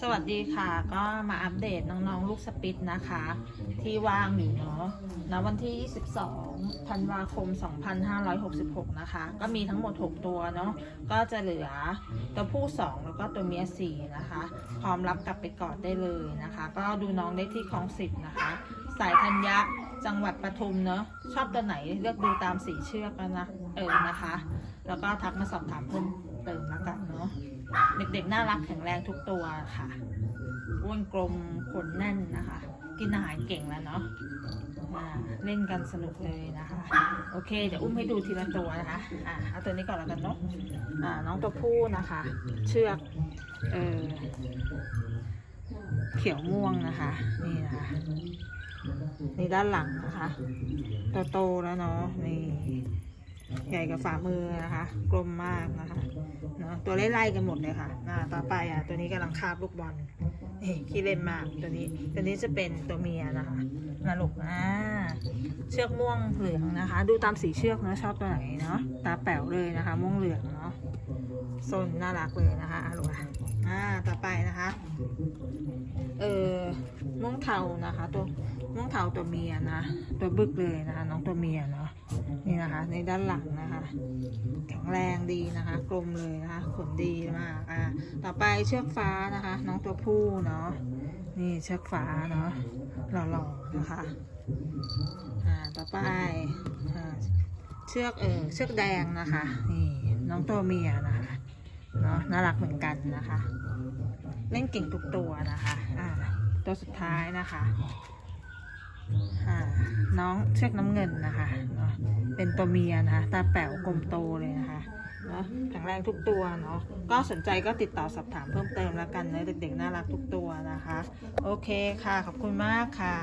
สวัสดีค่ะก็มาอัปเดตน้องๆ ลูกสปิตนะคะ ที่ว่างอยู่เนาะณวันที่ 22 ธันวาคม 2566 นะคะ ก็มีทั้งหมด 6 ตัวเนาะก็จะเหลือตัวผู้ 2 แล้วก็ตัวเมีย 4 นะคะ พร้อมรับกลับไปกอดได้เลยนะคะ ก็ดูน้องได้ที่คลองสิบนะคะ สายธัญญะจังหวัดปทุมเนาะชอบตัวไหนเลือกดูตามสีเชือกนะเออนะคะ แล้วก็ทักมาสอบถามเพิ่มเติมแล้วกันเนาะ เด็กๆ น่ารักแข็งแรงทุกตัวค่ะอ้วนกลมขนแน่นนะคะ กินอาหารเก่งแล้วเนาะเล่นกันสนุกเลยนะคะ โอเคเดี๋ยวอุ้มให้ดูทีละตัวนะคะอ่าเอาตัวนี้ก่อนแล้วกันเนาะอ่าน้องตัวผู้นะคะ เชือกเออเขียวม่วงนะคะ นี่นะคะนี่ด้านหลังนะคะโตๆแล้วเนาะนี่ ใหญ่กับฝ่ามือนะคะ กลมมากนะคะเนาะตัวไล่ๆกันหมดเลยค่ะอ่าต่อไปอะตัวนี้กำลังคาบลูกบอลนี่ขี้เล่นมากตัวนี้ ตัวนี้จะเป็นตัวเมียนะคะนะลูกอ่าเชือกม่วงเหลืองนะคะ ดูตามสีเชือกนะชอบตัวไหนเนาะตาแป๋วเลยนะคะ ม่วงเหลืองเนาะซนน่ารักเลยนะคะอะลูกอะอ่าต่อไปนะคะเออม่วงเทานะคะ ตัวม่วงเทาตัวเมียนะ ตัวบึกเลยนะคะ น้องตัวเมียเนะ ในด้านหลังนะคะแข็งแรงดีนะคะ กลมเลยนะคะขนดีมากอ่าต่อไปเชือกฟ้านะคะ น้องตัวผู้เนาะนี่เชือกฟ้าเนาะหล่อๆนะคะอ่าต่อไปอ่าเชือกเออเชือกแดงนะคะนี่น้องตัวเมียนะคะเนาะน่ารักเหมือนกันนะคะ เล่นเก่งทุกตัวนะคะอ่าตัวสุดท้ายนะคะ น้องเชือกน้ำเงินนะคะ เป็นตัวเมียนะคะ ตาแป๋วกลมโตเลยนะคะเนาะแข็งแรงทุกตัวเนาะ ก็สนใจก็ติดต่อสอบถามเพิ่มเติมแล้วกันเนะเด็กๆน่ารักทุกตัวนะคะ โอเคค่ะ ขอบคุณมากค่ะ